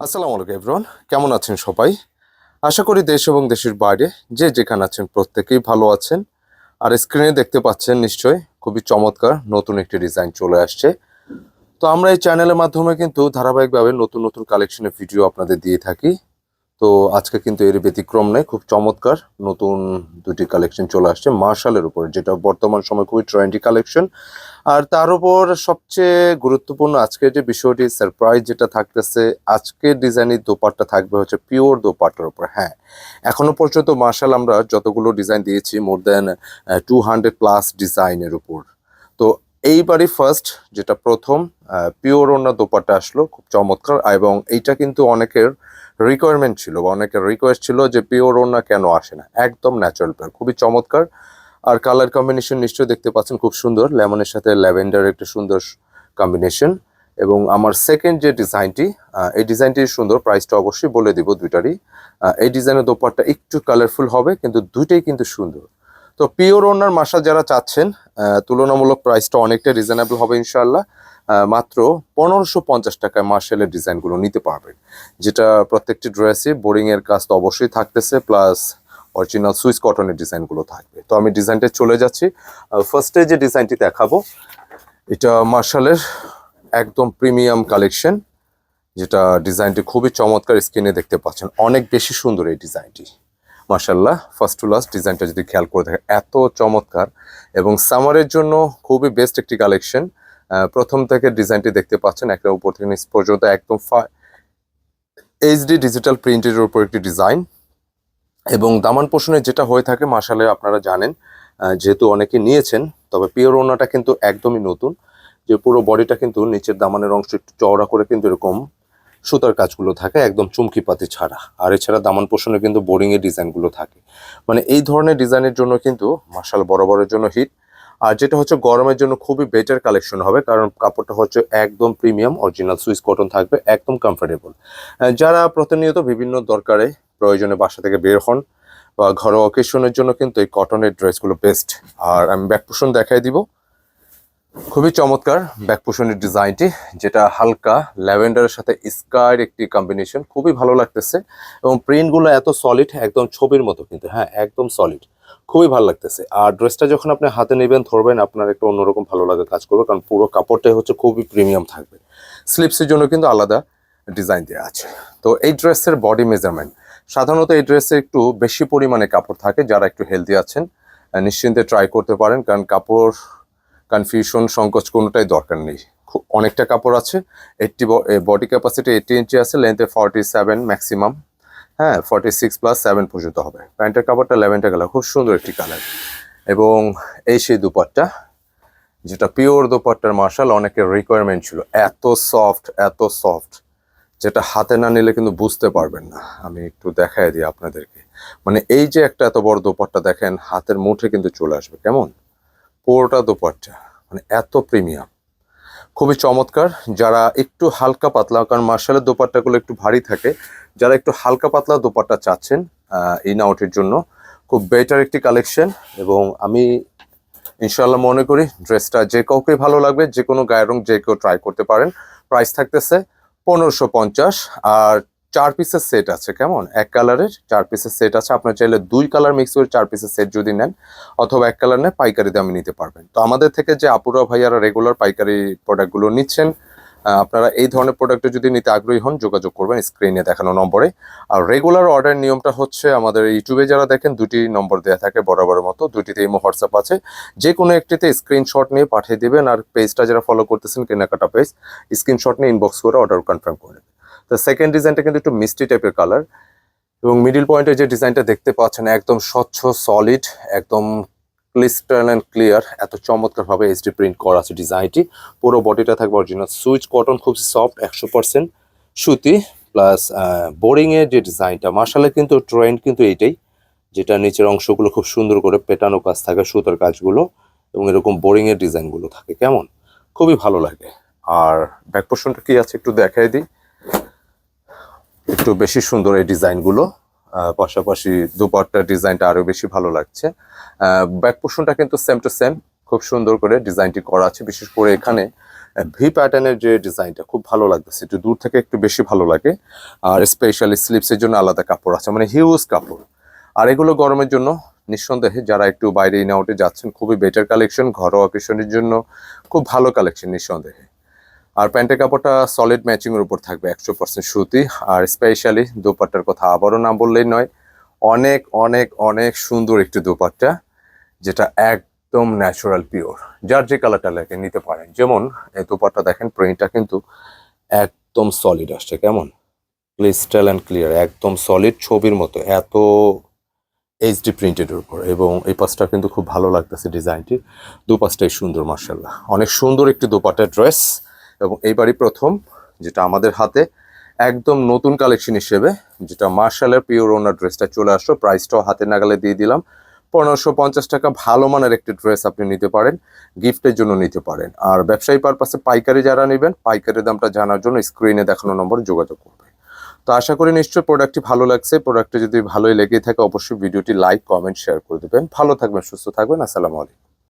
আসসালামু আলাইকুম এভরন কেমন আছেন সবাই? আশা করি দেশ এবং দেশের বাইরে যে যেখানে আছেন প্রত্যেকেই ভালো আছেন। আর স্ক্রিনে দেখতে পাচ্ছেন নিশ্চয় খুবই চমৎকার নতুন একটি ডিজাইন চলে আসছে। তো আমরা এই চ্যানেলের মাধ্যমে কিন্তু ধারাবাহিকভাবে নতুন নতুন কালেকশনের ভিডিও আপনাদের দিয়ে থাকি। তো আজকে কিন্তু এর ব্যতিক্রম নেই খুব চমৎকার। নতুন দুটি কালেকশন চলে আসছে মার্শালের উপর, যেটা বর্তমান সময় খুবই ট্রেন্ডি কালেকশন আর তার উপর সবচেয়ে গুরুত্বপূর্ণ আজকে যে বিষয়টি সারপ্রাইজ যেটা থাকতেছে আজকের ডিজাইনের দোপাট্টা থাকবে হচ্ছে পিওর দোপাট্টার উপর হ্যাঁ। এখনও পর্যন্ত মার্শাল আমরা যতগুলো ডিজাইন দিয়েছি more than two hundred plus ডিজাইনের উপর। তো এইবারই ফার্স্ট যেটা প্রথম পিওর ওনার দোপাট্টা আসলো, খুব চমৎকার, এবং এইটা কিন্তু অনেকের রিকোয়ারমেন্ট ছিল, বা অনেকের রিকোয়েস্ট ছিল যে পিওর ওনা কেন আসে না, একদম ন্যাচারাল পেয়ার খুবই চমৎকার। আর কালার কম্বিনেশন নিশ্চয়ই দেখতে পাচ্ছেন, খুব সুন্দর লেমনের সাথে ল্যাভেন্ডার একটা সুন্দর কম্বিনেশন এবং আমার সেকেন্ড যে ডিজাইনটি এই ডিজাইনটি সুন্দর প্রাইসটা অবশ্যই বলে দিব দুইটারই। এই ডিজাইনের দোপাট্টা একটু কালারফুল হবে, কিন্তু দুইটাই কিন্তু সুন্দর। তো পিওর ওনার মাসা যারা চাচ্ছেন তুলনামূলক প্রাইসটা অনেকটা রিজনেবল হবে ইনশাল্লাহ মাত্র পনেরোশো পঞ্চাশ টাকায় মার্শালের ডিজাইনগুলো নিতে পারবেন, যেটা প্রত্যেকটি ড্রেসে বোরিংয়ের কাজ তো অবশ্যই থাকতেছে প্লাস অরিজিনাল সুইস কটনের ডিজাইনগুলো থাকবে। তো আমি ডিজাইনটা চলে যাচ্ছি। ফার্স্টে যে ডিজাইনটি দেখাবো, এটা মার্শালের একদম প্রিমিয়াম কালেকশন যেটা ডিজাইনটি খুবই চমৎকার স্ক্রিনে দেখতে পাচ্ছেন। অনেক বেশি সুন্দর এই ডিজাইনটি। মার্শাল্লাহ ফার্স্ট টু লাস্ট ডিজাইনটা যদি খেয়াল করে দেখেন, এত চমৎকার এবং সামারের জন্য খুবই বেস্ট একটি কালেকশন প্রথম থেকে ডিজাইনটি দেখতে পাচ্ছেন, একটা উপর থেকে নিচ পর্যন্ত একদম এইচডি ডিজিটাল প্রিন্টের উপর একটি ডিজাইন এবং দামান পোষণে যেটা হয়ে থাকে মাসালে আপনারা জানেন যেহেতু অনেকে নিয়েছেন, তবে পিওর ওনাটা কিন্তু একদমই নতুন। যে পুরো বডিটা কিন্তু নিচের দামানের অংশ একটু চওড়া করে কিন্তু এরকম সুতার কাজগুলো থাকে, একদম চুমকি পাতি ছাড়া। আর এছাড়া দামান পোষণে কিন্তু বোরিং এর ডিজাইনগুলো থাকে। মানে এই ধরনের ডিজাইনের জন্য কিন্তু মার্শাল বরাবরের জন্য হিট আর যেটা হচ্ছে গরমের জন্য খুবই বেটার কালেকশন হবে, কারণ কাপড়টা হচ্ছে একদম প্রিমিয়াম অরিজিনাল সুইস কটন থাকবে, একদম কমফোর্টেবল যারা প্রতিনিয়ত বিভিন্ন দরকারে, প্রয়োজনে বাসা থেকে বের হন, বা ঘরোয়া অকেশনের জন্য কিন্তু এই কটনের ড্রেসগুলো বেস্ট আর আমি ব্যাক পোষণ দেখাই দিব। খুবই চমৎকার ব্যাক পোষণের ডিজাইনটি, যেটা হালকা ল্যাভেন্ডারের সাথে স্কার একটি কম্বিনেশন খুবই ভালো লাগতেছে এবং প্রিন্টগুলো এত সলিড একদম ছবির মতো কিন্তু হ্যাঁ একদম সলিড খুবই ভালো লাগতেছে। আর ড্রেসটা যখন আপনি হাতে নেবেন, ধরবেন, আপনার একটা অন্যরকম ভালো লাগা কাজ করবে, কারণ পুরো কাপড়টাই হচ্ছে খুবই প্রিমিয়াম থাকবে। স্লিপসের জন্য কিন্তু আলাদা ডিজাইন দেওয়া আছে। তো এই ড্রেসের বডি মেজারমেন্ট সাধারণত এই ড্রেসে একটু বেশি পরিমাণে কাপড় থাকে, যারা একটু হেলদি আছেন নিশ্চিন্তে ট্রাই করতে পারেন, কারণ কাপড় কনফিউশন সংকোচ কোনোটাই দরকার নেই। খুব অনেকটা কাপড় আছে eighty body capacity eighty inch আছে লেন্থে ফর্টি সেভেন ম্যাক্সিমাম হ্যাঁ ফর্টি সিক্স প্লাস সেভেন পর্যন্ত হবে। প্যান্টের কাপড়টা লেভেনটা কালার, খুব সুন্দর একটি কালার। এবং এই সেই দুপাট্টা, যেটা পিওর দোপাট্টার মার্শাল, অনেকের রিকোয়ারমেন্ট ছিল, এত সফট এত সফট যেটা হাতে না নিলে কিন্তু বুঝতে পারবেন না। আমি একটু দেখাই দিই আপনাদেরকে। মানে এই যে একটা এত বড় দোপাট্টা দেখেন, হাতের মুঠে কিন্তু চলে আসবে, কেমন? পুরোটা দোপাট্টা মানে এত প্রিমিয়াম। খুবই চমৎকার। যারা একটু হালকা পাতলা, কারণ মার্শালের দোপাট্টাগুলো একটু ভারী থাকে, যারা একটু হালকা পাতলা দোপাট্টা চাচ্ছেন এই নাউটের জন্য, খুব বেটার একটি কালেকশন এবং আমি ইনশাল্লাহ মনে করি ড্রেসটা যে কাউকে ভালো লাগবে, যে কোনো গায়ের রং যে কেউ ট্রাই করতে পারেন। প্রাইস থাকতেছে পনেরোশো পঞ্চাশ, আর চার পিসের সেট আছে, কেমন? এক কালারের চার পিসের সেট আছে। আপনার চাইলে দুই কালার মিক্স করে চার পিসের সেট যদি নেন, অথবা এক কালার নেন পাইকারি দামে নিতে পারবেন। তো আমাদের থেকে যে আপুরা ভাইয়ারা রেগুলার পাইকারি প্রোডাক্টগুলো নিচ্ছেন আপনারা এই ধরনের প্রোডাক্ট যদি নিতে আগ্রহী হন, যোগাযোগ করবেন স্ক্রিনে দেখানো নম্বরে। আর রেগুলার অর্ডার নিয়মটা হচ্ছে আমাদের ইউটিউবে যারা দেখেন, দুটি নম্বর দেওয়া থাকে বরাবরের মতো দুটিতে ইমো হোয়াটসঅ্যাপ আছে। যে কোনো একটিতে স্ক্রিনশট নিয়ে পাঠিয়ে দেবেন, আর পেজটা যারা ফলো করতেছেন, কেনাকাটা পেজ স্ক্রিনশট নিয়ে ইনবক্স করে অর্ডার কনফার্ম করে তো সেকেন্ড ডিজাইনটা কিন্তু একটু মিষ্টি টাইপের কালার এবং মিডিল পয়েন্টে যে ডিজাইনটা দেখতে পাচ্ছেন, একদম স্বচ্ছ সলিড একদম ক্লিস্টার অ্যান্ড ক্লিয়ার এত চমৎকারভাবে এইচডি প্রিন্ট করা আছে ডিজাইনটি পুরো বডিটা থাকবে অরিজিনাল সুইচ কটন খুব সফট একশো পার্সেন্ট সুতি প্লাস বোরিংয়ের যে ডিজাইনটা মার্শালে কিন্তু ট্রেন্ড কিন্তু এইটাই, যেটা নিচের অংশগুলো খুব সুন্দর করে পেটানো কাজ থাকে, সুতার কাজগুলো, এবং এরকম বোরিংয়ের ডিজাইনগুলো থাকে। কেমন? খুবই ভালো লাগে। আর ব্যাক পোর্শনটা কি আছে একটু দেখাই দিই। একটু বেশি সুন্দর এই ডিজাইনগুলো। পাশাপাশি দুপাট্টার ডিজাইনটা আরও বেশি ভালো লাগছে। ব্যাক পোর্শনটা কিন্তু সেম টু সেম খুব সুন্দর করে ডিজাইনটি করা আছে। বিশেষ করে এখানে ভি প্যাটার্নের যে ডিজাইনটা খুব ভালো লাগতেছে। একটু দূর থেকে একটু বেশি ভালো লাগে। আর স্পেশালি স্লিপসের জন্য আলাদা কাপড় আছে মানে হিউজ কাপড়। আর এগুলো গরমের জন্য নিঃসন্দেহে যারা একটু বাইরে ইন আউটে যাচ্ছেন, খুবই বেটার কালেকশন ঘরোয়া অকেশনের জন্য খুব ভালো কালেকশন নিঃসন্দেহে। আর প্যান্টের কাপড়টা সলিড ম্যাচিং এর উপর থাকবে একশো পার্সেন্ট সুতি। আর স্পেশালি দোপাট্টার কথা আবারও না বললেই নয়, অনেক অনেক অনেক সুন্দর একটি দোপাট্টা, যেটা একদম ন্যাচারাল পিওর যার যে কালারটা লাগে, নিতে পারেন। যেমন এই দোপাট্টা দেখেন প্রিন্টটা কিন্তু একদম সলিড আসছে, কেমন? ক্রিস্টাল অ্যান্ড ক্লিয়ার একদম সলিড ছবির মতো, এত এইচডি প্রিন্টেডের উপর। এবং এই পাশটা কিন্তু খুব ভালো লাগতেছে ডিজাইনটি দুপাশটাই সুন্দর মার্শাল্লাহ অনেক সুন্দর একটি দোপাট্টা ড্রেস এবং এইবারই প্রথম, যেটা আমাদের হাতে। একদম নতুন কালেকশন হিসেবে, যেটা মার্শালের পিওর ওনার ড্রেসটা চলে আসলো। প্রাইসটাও হাতে নাগালে দিয়ে দিলাম। পনেরোশো পঞ্চাশ টাকা ভালো মানের একটি ড্রেস আপনি নিতে পারেন গিফটের জন্য নিতে পারেন। আর ব্যবসায়ী পারপাসে পাইকারি যারা নেবেন, পাইকারি দামটা জানার জন্য স্ক্রিনে দেখানো নম্বর যোগাযোগ করবে। তো আশা করি নিশ্চয়ই প্রোডাক্টটি ভালো লাগছে। প্রোডাক্টটি যদি ভালোই লেগে থাকে, অবশ্যই ভিডিওটি লাইক কমেন্ট শেয়ার করে দেবেন। ভালো থাকবেন, সুস্থ থাকবেন। আসসালামু আলাইকুম।